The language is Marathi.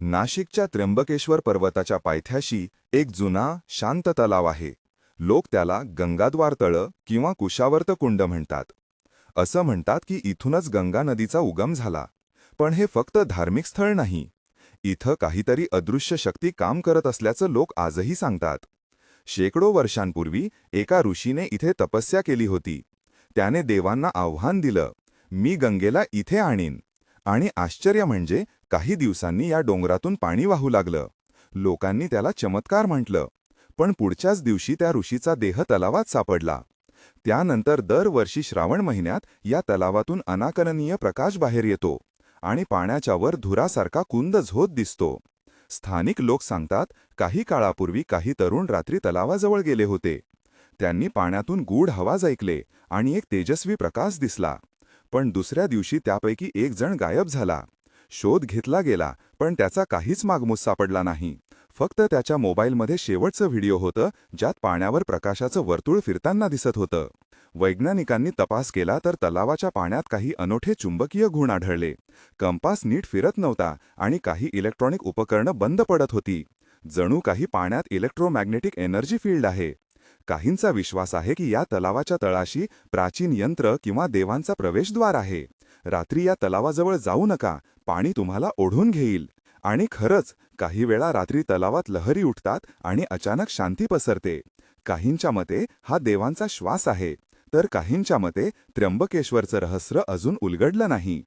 नाशिकच्या त्र्यंबकेश्वर पर्वताच्या पायथ्याशी एक जुना शांत तलाव आहे. लोक त्याला गंगाद्वार तळं किंवा कुशावर्त कुंड म्हणतात. असं म्हणतात की इथूनच गंगा नदीचा उगम झाला. पण हे फक्त धार्मिक स्थळ नाही. इथं काहीतरी अदृश्य शक्ती काम करत असल्याचं लोक आजही सांगतात. शेकडो वर्षांपूर्वी एका ऋषीने इथे तपस्या केली होती. त्याने देवांना आव्हान दिलं मी गंगेला इथे आणीन. आणि आश्चर्य म्हणजे काही दिवसांनी या डोंगरातून पाणी वाहू लागलं. लोकांनी त्याला चमत्कार म्हटलं. पण पुढच्याच दिवशी त्या ऋषीचा देह तलावात सापडला. त्यानंतर दरवर्षी श्रावण महिन्यात या तलावातून अनाकलनीय प्रकाश बाहेर येतो आणि पाण्याच्या वर धुरासारखा कुंद झोत दिसतो. स्थानिक लोक सांगतात काही काळापूर्वी काही तरुण रात्री तलावाजवळ गेले होते. त्यांनी पाण्यातून गूढ आवाज ऐकले आणि एक तेजस्वी प्रकाश दिसला. पण दुसऱ्या दिवशी त्यापैकी एक जण गायब झाला. शोध घेतला गेला पण त्याचा काहीच मागमूस सापडला नाही. फक्त त्याच्या मोबाईलमध्ये शेवटचं व्हिडिओ होतं ज्यात पाण्यावर प्रकाशाचं वर्तुळ फिरताना दिसत होतं. वैज्ञानिकांनी तपास केला तर तलावाच्या पाण्यात काही अनोठे चुंबकीय गुण आढळले. कंपास नीट फिरत नव्हता आणि काही इलेक्ट्रॉनिक उपकरणं बंद पडत होती. जणू काही पाण्यात इलेक्ट्रोमॅग्नेटिक एनर्जी फील्ड आहे. काहींचा विश्वास आहे की या तलावाच्या तळाशी प्राचीन यंत्र किंवा देवांचा प्रवेशद्वार आहे. रात्री या तलावाजवळ जाऊ नका पाणी तुम्हाला ओढून घेईल. आणि खरंच काही वेळा रात्री तलावात लहरी उठतात आणि अचानक शांती पसरते. काहींच्या मते हा देवांचा श्वास आहे. तर काहींच्या मते त्र्यंबकेश्वरचं रहस्य अजून उलगडलं नाही.